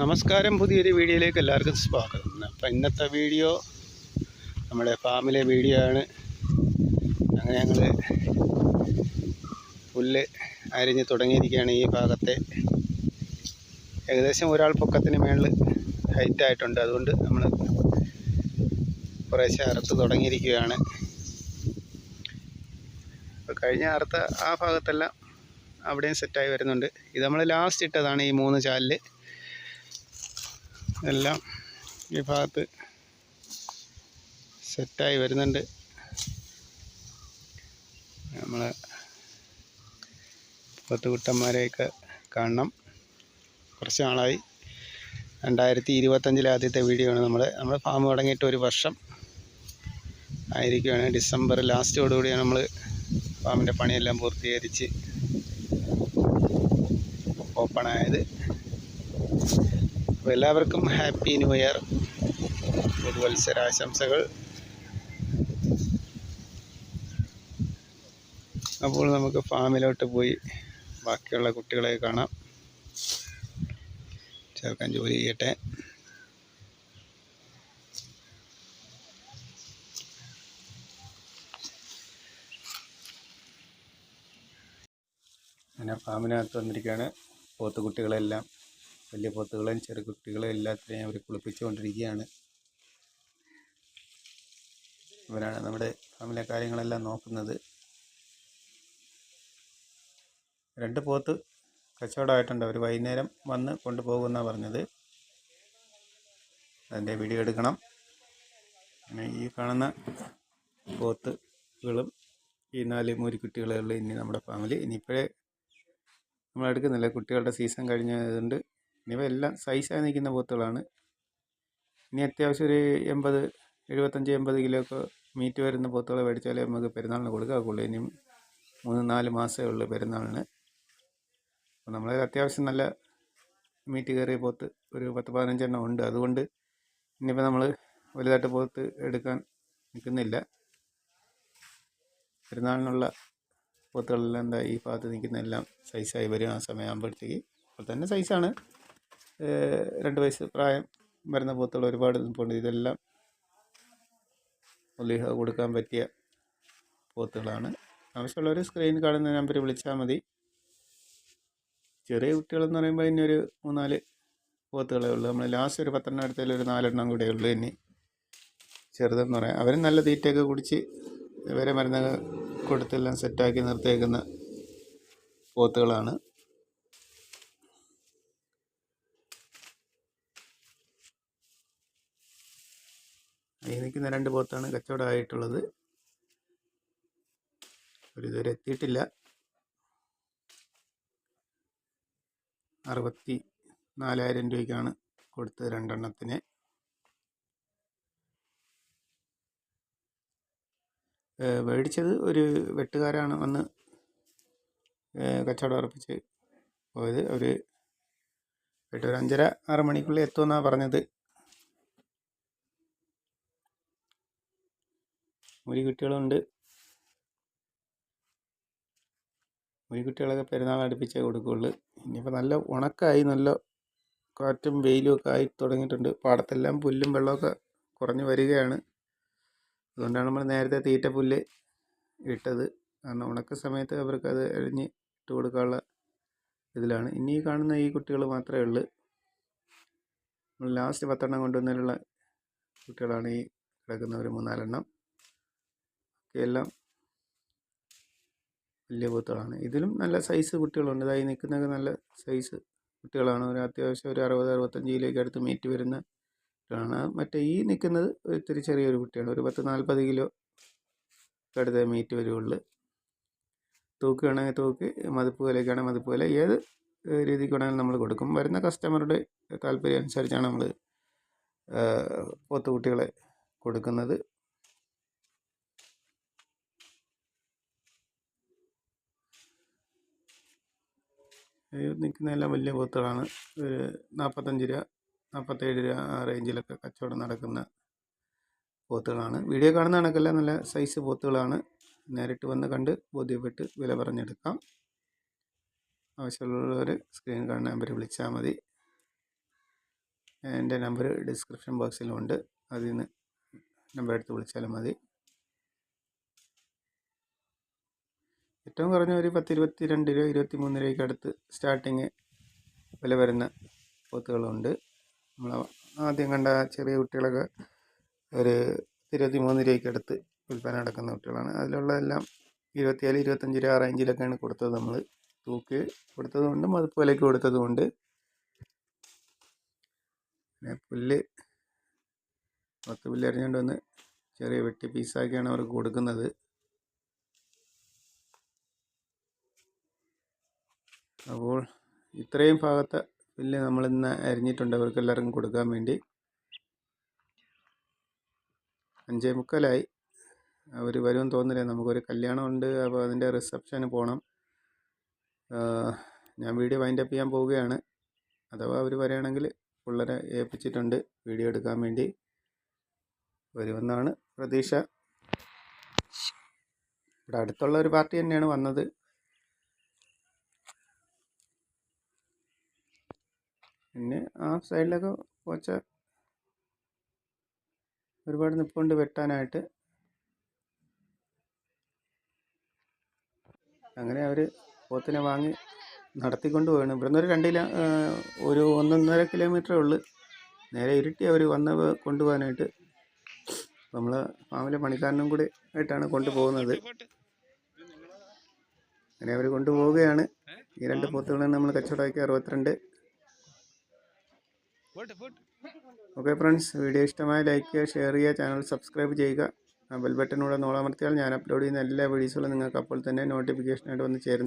നമസ്കാരം. പുതിയൊരു വീഡിയോയിലേക്ക് എല്ലാവർക്കും സ്വാഗതം. അപ്പം ഇന്നത്തെ വീഡിയോ നമ്മുടെ ഫാമിലെ വീഡിയോ ആണ്. അങ്ങനെ ഞങ്ങൾ പുല്ല് അരിഞ്ഞ് തുടങ്ങിയിരിക്കുകയാണ് ഈ ഭാഗത്തെ. ഏകദേശം ഒരാൾ പൊക്കത്തിന് മേളിൽ ഹൈറ്റ് ആയിട്ടുണ്ട്. അതുകൊണ്ട് നമ്മൾ കുറേശ്ശെ അറുത്ത് തുടങ്ങിയിരിക്കുകയാണ്. ഇപ്പോൾ കഴിഞ്ഞ അറുത്ത ആ ഭാഗത്തെല്ലാം അവിടെയും സെറ്റായി വരുന്നുണ്ട്. ഇത് നമ്മൾ ലാസ്റ്റ് ഇട്ടതാണ് ഈ മൂന്ന് ചാലിൽ എല്ലാം ഈ ഭാഗത്ത് സെറ്റായി വരുന്നുണ്ട്. നമ്മളെ പത്തുകുട്ടന്മാരെയൊക്കെ കാണണം. കുറച്ച് നാളായി. രണ്ടായിരത്തി ഇരുപത്തഞ്ചിലെ ആദ്യത്തെ വീഡിയോ ആണ് നമ്മൾ നമ്മുടെ ഫാം തുടങ്ങിയിട്ട് ഒരു വർഷം ആയിരിക്കുകയാണ്. ഡിസംബർ ലാസ്റ്റോടുകൂടിയാണ് നമ്മൾ ഫാമിന്റെ പണിയെല്ലാം പൂർത്തീകരിച്ച് ഓപ്പണായത് അപ്പോൾ എല്ലാവർക്കും ഹാപ്പി ന്യൂ ഇയർ. പുതുവത്സരാശംസകൾ. അപ്പോൾ നമുക്ക് ഫാമിലോട്ട് പോയി ബാക്കിയുള്ള കുട്ടികളെ കാണാം. ചേർക്കാൻ ജോലി ചെയ്യട്ടെ. അങ്ങനെ ഫാമിനകത്ത് വന്നിരിക്കുകയാണ്. പോത്ത് കുട്ടികളെല്ലാം വലിയ പോത്തുകളെയും ചെറു കുട്ടികളെയും എല്ലാത്തിനെയും അവർ കുളിപ്പിച്ചുകൊണ്ടിരിക്കുകയാണ്. ഇവരാണ് നമ്മുടെ ഫാമിലെ കാര്യങ്ങളെല്ലാം നോക്കുന്നത്. രണ്ട് പോത്ത് കച്ചവടമായിട്ടുണ്ട്. അവർ വൈകുന്നേരം വന്ന് കൊണ്ടുപോകുമെന്നാണ് പറഞ്ഞത്. അതിന്റെ വീഡിയോ എടുക്കണം. ഈ കാണുന്ന പോത്തുകളും ഈ നാല് മൂരിക്കുട്ടികളുള്ള ഇനി നമ്മുടെ ഫാമിലി. ഇനിയിപ്പോഴേ നമ്മൾ എടുക്കുന്നില്ല. കുട്ടികളുടെ സീസൺ കഴിഞ്ഞതുകൊണ്ട് ഇനിയിവ എല്ലാം സൈസായി നിൽക്കുന്ന പോത്തുകളാണ്. ഇനി അത്യാവശ്യം ഒരു എൺപത് എഴുപത്തഞ്ച് എൺപത് കിലോ ഒക്കെ മീറ്റ് വരുന്ന പോത്തുകളെ മേടിച്ചാലേ നമുക്ക് പെരുന്നാളിന് കൊടുക്കാക്കുള്ളൂ ഇനിയും മൂന്ന് നാല് മാസമേ ഉള്ളൂ പെരുന്നാളിന്. അപ്പോൾ നമ്മൾ അത്യാവശ്യം നല്ല മീറ്റ് കയറിയ പോത്ത് ഒരു പത്ത് പതിനഞ്ചെണ്ണം ഉണ്ട്. അതുകൊണ്ട് ഇനിയിപ്പോൾ നമ്മൾ വലുതായിട്ട് പോത്ത് എടുക്കാൻ നിൽക്കുന്നില്ല. പെരുന്നാളിനുള്ള പോത്തുകളെല്ലാം എന്താ ഈ ഭാഗത്ത് നിൽക്കുന്ന എല്ലാം സൈസായി വരും ആ സമയമാകുമ്പോഴത്തേക്ക് അപ്പോൾ തന്നെ സൈസാണ് രണ്ട് വയസ്സ് പ്രായം വരുന്ന പോത്തുള്ള ഒരുപാട് നിൽപ്പുണ്ട് ഇതെല്ലാം ഒലിഹ കൊടുക്കാൻ പറ്റിയ പോത്തുകളാണ്. ആവശ്യമുള്ളവർ സ്ക്രീൻ കാണുന്ന നമ്പർ വിളിച്ചാൽ മതി. ചെറിയ കുട്ടികളെന്ന് പറയുമ്പോൾ ഇനി ഒരു മൂന്നാൽ പോത്തുകളേ ഉള്ളൂ. നമ്മൾ ലാസ്റ്റ് ഒരു പത്തെണ്ണം എടുത്തതിൽ ഒരു നാലെണ്ണം കൂടെ ഉള്ളൂ ഇനി. ചെറുതെന്ന് പറയാം. അവരും നല്ല തീറ്റയൊക്കെ കുടിച്ച് ഇവരെ മരുന്നൊക്കെ കൊടുത്തെല്ലാം സെറ്റാക്കി നിർത്തിയേക്കുന്ന പോത്തുകളാണ്. ഈ നിൽക്കുന്ന രണ്ട് പോത്താണ് കച്ചവടമായിട്ടുള്ളത്. ഒരിതുവരെ എത്തിയിട്ടില്ല. അറുപത്തി നാലായിരം രൂപയ്ക്കാണ് കൊടുത്തത് രണ്ടെണ്ണത്തിന്. മേടിച്ചത് ഒരു വെട്ടുകാരാണ് വന്ന് കച്ചവടം ഉറപ്പിച്ച് പോയത്. അവർ ഒരു അഞ്ചര ആറ് മണിക്കുള്ളിൽ എത്തുമെന്നാണ് പറഞ്ഞത്. മുരി കുട്ടികളുണ്ട്. മുരി കുട്ടികളൊക്കെ പെരുന്നാൾ അടുപ്പിച്ചേ കൊടുക്കുകയുള്ളൂ ഇനിയിപ്പോൾ നല്ല ഉണക്കായി നല്ല കാറ്റും വെയിലും ഒക്കെ ആയി തുടങ്ങിയിട്ടുണ്ട്. പാടത്തെല്ലാം പുല്ലും വെള്ളമൊക്കെ കുറഞ്ഞ് വരികയാണ്. അതുകൊണ്ടാണ് നമ്മൾ നേരത്തെ തീറ്റ പുല്ല് ഇട്ടത്. കാരണം ഉണക്ക സമയത്ത് അവർക്ക് അത് എഴിഞ്ഞ് ഇട്ട് കൊടുക്കാനുള്ള ഇതിലാണ്. ഇനി കാണുന്ന ഈ കുട്ടികൾ മാത്രമേ ഉള്ളൂ. നമ്മൾ ലാസ്റ്റ് പത്തെണ്ണം കൊണ്ടുവന്നതിലുള്ള കുട്ടികളാണ് ഈ കിടക്കുന്ന ഒരു മൂന്നാലെണ്ണം. എല്ലാം വലിയ പോത്തുകളാണ് ഇതിലും നല്ല സൈസ് കുട്ടികളുണ്ട്. ഇതായി നിൽക്കുന്നൊക്കെ നല്ല സൈസ് കുട്ടികളാണ്. ഒരു അത്യാവശ്യം ഒരു അറുപത് അറുപത്തഞ്ച് കിലോയ്ക്ക് അടുത്ത് മീറ്റ് വരുന്ന കുട്ടികളാണ്. മറ്റേ ഈ നിൽക്കുന്നത് ഒത്തിരി ചെറിയൊരു കുട്ടിയാണ്. ഒരു പത്ത് നാൽപ്പത് കിലോ അടുത്ത മീറ്റ് വരുള്ളൂ തൂക്കുകയാണെങ്കിൽ തൂക്ക് മതിപ്പ് വിലയ്ക്കാണെങ്കിൽ മതിപ്പ് വില. ഏത് രീതിക്ക് വേണമെങ്കിലും നമ്മൾ കൊടുക്കും. വരുന്ന കസ്റ്റമറുടെ താല്പര്യം അനുസരിച്ചാണ് നമ്മൾ പോത്തുകുട്ടികളെ കൊടുക്കുന്നത്. നിൽക്കുന്നതെല്ലാം വലിയ പോത്തുകളാണ്. ഒരു നാൽപ്പത്തഞ്ച് രൂപ നാൽപ്പത്തേഴ് രൂപ ആ റേഞ്ചിലൊക്കെ കച്ചവടം നടക്കുന്ന പോത്തുകളാണ്. വീഡിയോ കാണുന്ന കണക്കല്ല നല്ല സൈസ് പോത്തുകളാണ്. നേരിട്ട് വന്ന് കണ്ട് ബോധ്യപ്പെട്ട് വില പറഞ്ഞെടുക്കാം. ആവശ്യമുള്ളവർ സ്ക്രീൻ കാണുന്ന നമ്പർ വിളിച്ചാൽ മതി. എന്റെ നമ്പർ ഡിസ്ക്രിപ്ഷൻ ബോക്സിലുണ്ട് അതിൽ നിന്ന് നമ്പർ എടുത്ത് വിളിച്ചാലും മതി. ഏറ്റവും കുറഞ്ഞ ഒരു പത്ത് ഇരുപത്തി രണ്ട് രൂപ ഇരുപത്തി മൂന്ന് രൂപയ്ക്ക് അടുത്ത് സ്റ്റാർട്ടിങ് വില വരുന്ന പോത്തുകളുണ്ട്. നമ്മൾ ആദ്യം കണ്ട ചെറിയ കുട്ടികളൊക്കെ ഒരു ഇരുപത്തി മൂന്ന് രൂപയ്ക്ക് അടുത്ത് വിൽപ്പന നടക്കുന്ന കുട്ടികളാണ്. അതിലുള്ളതെല്ലാം ഇരുപത്തിയേഴ് ഇരുപത്തഞ്ച് രൂപ റേഞ്ചിലൊക്കെയാണ് കൊടുത്തത് നമ്മൾ തൂക്ക് കൊടുത്തതുകൊണ്ടും അതുപോലെ വിലയ്ക്ക് കൊടുത്തതുകൊണ്ട്. പിന്നെ പുല്ല് പത്ത് പുല്ല് എറിഞ്ഞുകൊണ്ട് വന്ന് ചെറിയ വെട്ടി പീസാക്കിയാണ് അവർക്ക് കൊടുക്കുന്നത്. അപ്പോൾ ഇത്രയും ഭാഗത്തെ നമ്മൾ ഇന്ന് അരിഞ്ഞിട്ടുണ്ട്. അവർക്ക് എല്ലാവർക്കും കൊടുക്കാൻ വേണ്ടി. അഞ്ചേ മുക്കാലായി. അവർ വരുമെന്ന് തോന്നുന്നില്ല? നമുക്കൊരു കല്യാണം ഉണ്ട് അപ്പോൾ അതിന്റെ റിസപ്ഷന് പോകണം ഞാൻ വീഡിയോ വൈൻഡപ്പ് ചെയ്യാൻ പോവുകയാണ്. അഥവാ അവർ വരികയാണെങ്കിൽ പിള്ളേരെ ഏൽപ്പിച്ചിട്ടുണ്ട് വീഡിയോ എടുക്കാൻ വേണ്ടി. വരുമെന്നാണ് പ്രതീക്ഷ. ഇവിടെ അടുത്തുള്ള ഒരു പാർട്ടി തന്നെയാണ് വന്നത്. പിന്നെ ആ സൈഡിലൊക്കെ പോച്ച ഒരുപാട് നിപ്പുണ്ട് വെട്ടാനായിട്ട്. അങ്ങനെ അവർ പോത്തിനെ വാങ്ങി നടത്തിക്കൊണ്ട് പോവാണ്. ഇവിടുന്ന് ഒരു രണ്ട് കിലോ ഒരു ഒന്നൊന്നര കിലോമീറ്ററേ ഉള്ളു. നേരെ ഇരുട്ടി അവർ വന്ന് കൊണ്ടുപോകാനായിട്ട് നമ്മൾ ഫാമിലെ പണിക്കാരനും കൂടി ആയിട്ടാണ് കൊണ്ടുപോകുന്നത് അങ്ങനെ അവർ കൊണ്ടുപോവുകയാണ്. ഈ രണ്ട് പോത്തുകളാണ് നമ്മൾ കച്ചവടമാക്കി അറുപത്തിരണ്ട്. ഓക്കെ ഫ്രണ്ട്സ് വീഡിയോ ഇഷ്ടമായ ലൈക്ക് ചെയ്യുക ഷെയർ ചെയ്യുക. ചാനൽ സബ്സ്ക്രൈബ് ചെയ്യുക ബെൽ ബട്ടനൂടെ നോളമർത്തിയാൽ ഞാൻ അപ്ലോഡ് ചെയ്യുന്ന എല്ലാ വീഡിയോസുകളും നിങ്ങൾക്ക് അപ്പോൾ തന്നെ നോട്ടിഫിക്കേഷനായിട്ട് വന്ന് ചേരുന്നു